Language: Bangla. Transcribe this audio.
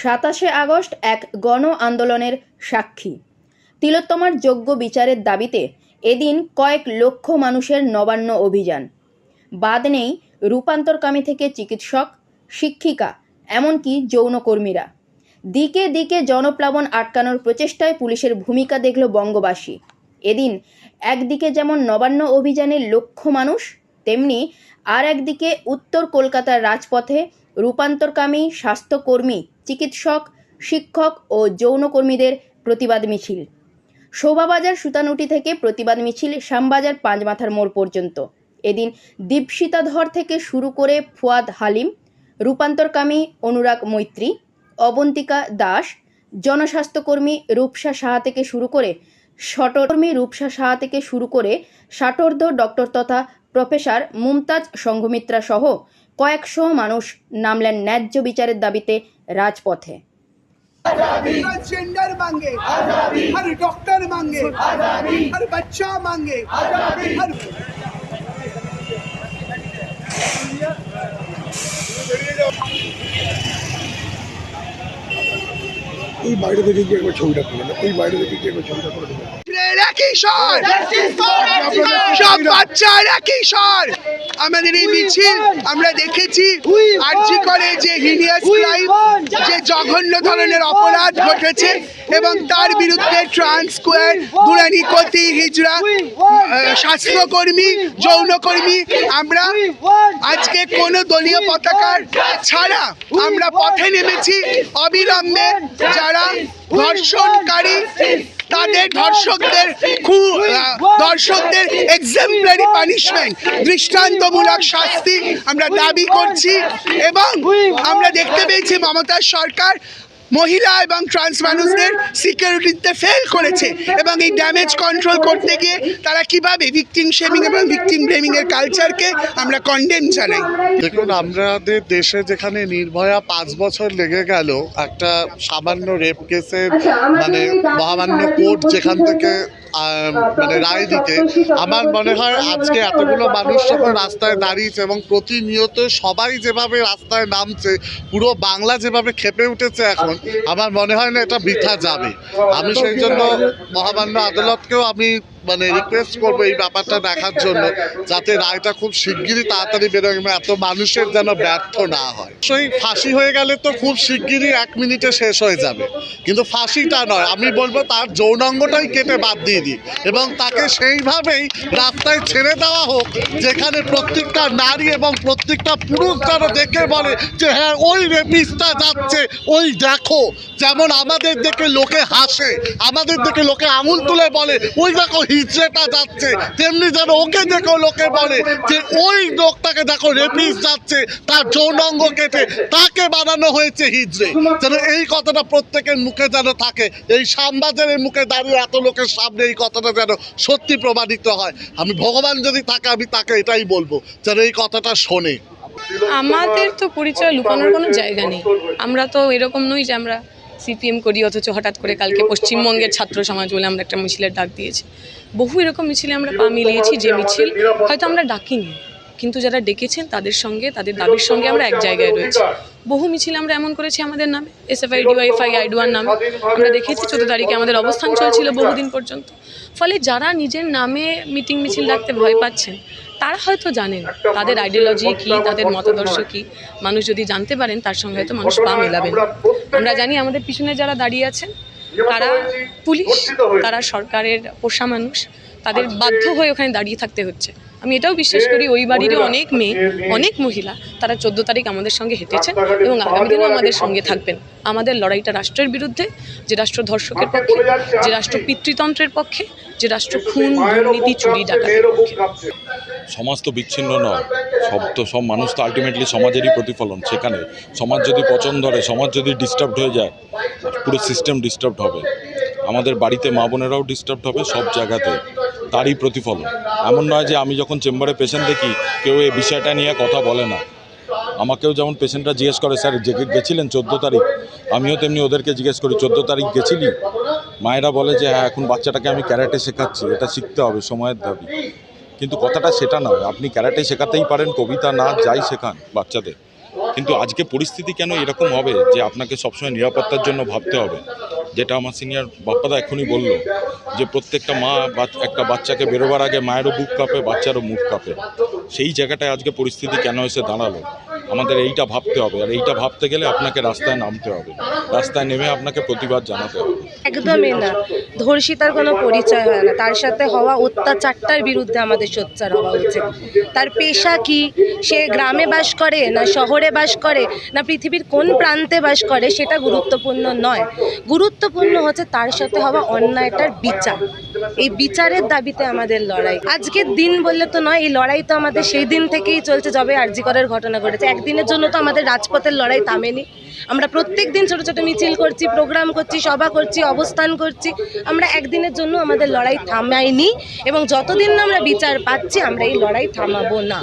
সাতাশে আগস্ট এক গণ আন্দোলনের সাক্ষী। তিলোত্তমার যোগ্য বিচারের দাবিতে এদিন কয়েক লক্ষ মানুষের নবান্ন অভিযান। বাদ নেই রূপান্তরকামী থেকে চিকিৎসক, শিক্ষিকা, এমনকি যৌনকর্মীরা। দিকে দিকে জনপ্লাবন আটকানোর প্রচেষ্টায় পুলিশের ভূমিকা দেখল বঙ্গবাসী। এদিন একদিকে যেমন নবান্ন অভিযানের লক্ষ্য মানুষ তেমনি আর একদিকে উত্তর কলকাতার রাজপথে রূপান্তরকামী স্বাস্থ্যকর্মী, চিকিৎসক, শিক্ষক ও যৌনকর্মীদের প্রতিবাদ মিছিল। শোভাবাজার সুতানুটি থেকে প্রতিবাদ মিছিল শ্যামবাজার পাঁচমাথার মোড় পর্যন্ত। এদিন দীপশিতাধর থেকে শুরু করে ফুয়াদ হালিম, রূপান্তরকামী অনুরাগ মৈত্রী, অবন্তিকা দাস, জনস্বাস্থ্যকর্মী রূপসা সাহা থেকে শুরু করে শটকর্মী রূপসা সাহা থেকে শুরু করে ষাটোর্ধ ডক্টর তথা প্রফেসর মুমতাজ সংঘমিত্রা সহ কয়েকশো মানুষ নামলেন ন্যায্য বিচারের দাবিতে রাজপথে ट्रांसजेंडर मांगे हर डॉक्टर मांगे हर बच्चा मांगे हर ওই বাইরে থেকে গিয়ে একবার ছবিটা করে না ওই বাইরে থেকে গিয়ে একবার ছবিটা করে দেবে একই স্বর। সব বাচ্চার একই স্বর। আমাদের এই মিছিল আমরা দেখেছি আর্জি করে যে হিনিয়াস ক্রাইম যে জঘন্য ধরনের অপরাধ ঘটেছে এবং তার বিরুদ্ধে ট্রান্স স্কোয়ার দুরানি কতি হিজড়া আহ, স্বাস্থ্যকর্মী যৌনকর্মী আমরা আজকে কোনো দলীয় পতাকার ছাড়া আমরা পথে নেমেছি অবিলম্বে যারা ধর্ষণকারী তাদের ধর্ষকদের দর্শকদের এক্সাম্পলারি পানিশমেন্ট দৃষ্টান্তমূলক শাস্তি আমরা দাবি করছি এবং আমরা দেখতে পেয়েছি মমতার সরকার মহিলা এবং ট্রান্স মানুষদের সিকিউরিটিতে ফেল করেছে এবং এই ড্যামেজ কন্ট্রোল করতে গিয়ে তারা কীভাবে ভিকটিম শেমিং এবং ভিকটিম ব্লেমিং এর কালচারকে আমরা কন্ডেম জানাই? দেখুন আমাদের দেশে যেখানে নির্ভয়া পাঁচ বছর লেগে গেল একটা সামান্য রেপ কেসের মানে মহামান্য কোর্ট যেখান থেকে মানে রায় দিতে। আমার মনে হয় আজকে এতগুলো মানুষ যখন রাস্তায় দাঁড়িয়েছে এবং প্রতিনিয়ত সবাই যেভাবে রাস্তায় নামছে পুরো বাংলা যেভাবে খেপে উঠেছে এখন আমার মনে হয় না এটা বৃথা যাবে। আমি সেই জন্য মহামান্য আদালতকেও আমি মানে রিকোয়েস্ট করব এই ব্যাপারটা দেখার জন্য যাতে রায়টা খুব শিগগিরই তাড়াতাড়ি বেরোয় এত মানুষের যেন ব্যর্থ না হয়। সেই ফাঁসি হয়ে গেলে তো খুব শিগগিরই এক মিনিটে শেষ হয়ে যাবে। কিন্তু ফাঁসিটা নয় আমি বলব তার যৌনাঙ্গটাই কেটে বাদ দিয়ে দিই এবং তাকে সেইভাবেই রাস্তায় ছেড়ে দেওয়া হোক যেখানে প্রত্যেকটা নারী এবং প্রত্যেকটা পুরুষ যেন দেখে বলে যে হ্যাঁ ওই রেপিসটা যাচ্ছে ওই দেখো। যেমন আমাদের দেখে লোকে হাসে আমাদের দেখে লোকে আঙুল তুলে বলে ওই দেখো হিজড়েটা যাচ্ছে, তেমনি যেন ওকে দেখো লোকে বলে যে ওই লোকটাকে দেখো রেপিস যাচ্ছে, তার যৌনাঙ্গ কেটে তাকে বানানো হয়েছে হিজড়ে। যেন এই কথাটা প্রত্যেকের মুখে যেন থাকে, এই সামবাজারের মুখে দাঁড়িয়ে এত লোকের সামনে এই কথাটা যেন সত্যি প্রমাণিত হয়। আমি ভগবান যদি থাকে, আমি তাকে এটাই বলব, যেন এই কথাটা শোনে। আমাদের তো পরিচয় লুকানোর কোনো জায়গা নেই। আমরা তো এরকম নই যে আমরা সিপিএম করি, অথচ হঠাৎ করে কালকে পশ্চিমবঙ্গের ছাত্র সমাজ বলে আমরা একটা মিছিলের ডাক দিয়েছি। বহু এরকম মিছিলে আমরা পা মিলিয়েছি, যে মিছিল হয়তো আমরা ডাকিনি, কিন্তু যারা ডেকেছেন তাদের সঙ্গে, তাদের দাবির সঙ্গে আমরা এক জায়গায় রয়েছি। বহু মিছিল আমরা এমন করেছি আমাদের নামে এসএফআই ডিওয়াইফআই আইডুয়ার নামে। আমরা দেখেছি চোদ্দ তারিখে আমাদের অবস্থান চলছিল বহুদিন পর্যন্ত। ফলে যারা নিজের নামে মিটিং মিছিল ডাকতে ভয় পাচ্ছেন, তারা হয়তো জানেন তাদের আইডিওলজি কি, তাদের মতাদর্শ কি। মানুষ যদি জানতে পারেন, তার সঙ্গে হয়তো মানুষ পা মেলাবেন। আমরা জানি আমাদের পিছনে যারা দাঁড়িয়ে আছেন তারা পুলিশ তারা সরকারের পোষা মানুষ তাদের বাধ্য হয়ে ওখানে দাঁড়িয়ে থাকতে হচ্ছে। আমি এটাও বিশ্বাস করি ওই বাড়িরও অনেক মেয়ে অনেক মহিলা তারা চোদ্দ তারিখ আমাদের সঙ্গে হেঁটেছেন এবং আগামী দিনও আমাদের সঙ্গে থাকবেন। আমাদের লড়াইটা রাষ্ট্রের বিরুদ্ধে যে রাষ্ট্র ধর্ষকের পক্ষে যে রাষ্ট্র পিতৃতন্ত্রের পক্ষে যে রাষ্ট্র খুন দুর্নীতি চুরি ডাকাতের পক্ষে। সমাজ তো বিচ্ছিন্ন নয়। সব তো সব মানুষ তো আলটিমেটলি সমাজেরই প্রতিফলন সেখানে। সমাজ যদি পছন্দ ধরে সমাজ যদি ডিস্টার্বড হয়ে যায় পুরো সিস্টেম ডিস্টার্বড হবে। আমাদের বাড়িতে মা বোনেরাও ডিস্টার্বড হবে সব জায়গাতে। তারই প্রতিফলন। এমন নয় যে আমি যখন চেম্বারে পেশেন্ট দেখি, কেউ এই বিষয়টা নিয়ে কথা বলে না। আমাকেও যেমন পেশেন্টরা জিজ্ঞেস করে, স্যার, যে গেছিলেন চোদ্দ তারিখ? আমিও তেমনি ওদেরকে জিজ্ঞেস করি, চোদ্দ তারিখ গেছিলি? মায়েরা বলে যে হ্যাঁ এখন বাচ্চাটাকে আমি ক্যারাটে শেখাচ্ছি, এটা শিখতে হবে, সময়ের দাবি। কিন্তু কথাটা সেটা নয় আপনি ক্যারাটে শেখাতেই পারেন, কবিতা নাচ যাই শেখান বাচ্চাদের। কিন্তু আজকে পরিস্থিতি কেন এরকম হবে যে আপনাকে সবসময় নিরাপত্তার জন্য ভাবতে হবে? যেটা আমার সিনিয়র বাপ্পাদা এখনই বলল, যে প্রত্যেকটা মা একটা বাচ্চাকে বেরোবার আগে মায়েরও বুক কাঁপে, বাচ্চারও মুখ কাঁপে। সেই জায়গাটায় আজকে পরিস্থিতি কেন এসে দাঁড়াল? আমাদের এইটা ভাবতে হবে, আর এইটা ভাবতে গেলে আপনাকে রাস্তায় নামতে হবে। রাস্তায় নেমে আপনাকে প্রতিবাদ জানাতে হবে। একদমই না। ধর্ষিতার কোনো পরিচয় হয় না। তার সাথে হওয়া অত্যাচারটার বিরুদ্ধে আমাদের সোচ্চার হওয়া উচিত। তার পেশা কি? সে গ্রামে বাস করে না শহরে বাস করে না পৃথিবীর কোন প্রান্তে বাস করে সেটা গুরুত্বপূর্ণ নয়। গুরুত্বপূর্ণ হচ্ছে তার সাথে হওয়া অন্যায়টার বিচার। এই বিচারের দাবিতে আমাদের লড়াই। আজকের দিন বললে তো নয়, এই লড়াই তো আমাদের সেই দিন থেকেই চলছে, যবে আরজিকরের ঘটনা ঘটেছে। একদিনের জন্য তো আমাদের রাজপথের লড়াই থামেনি। আমরা প্রত্যেক দিন ছোটো ছোটো মিছিল করছি, প্রোগ্রাম করছি, সভা করছি, অবস্থান করছি। আমরা একদিনের জন্য আমাদের লড়াই থামাইনি এবং যতদিন না আমরা বিচার পাচ্ছি, আমরা এই লড়াই থামাবো না।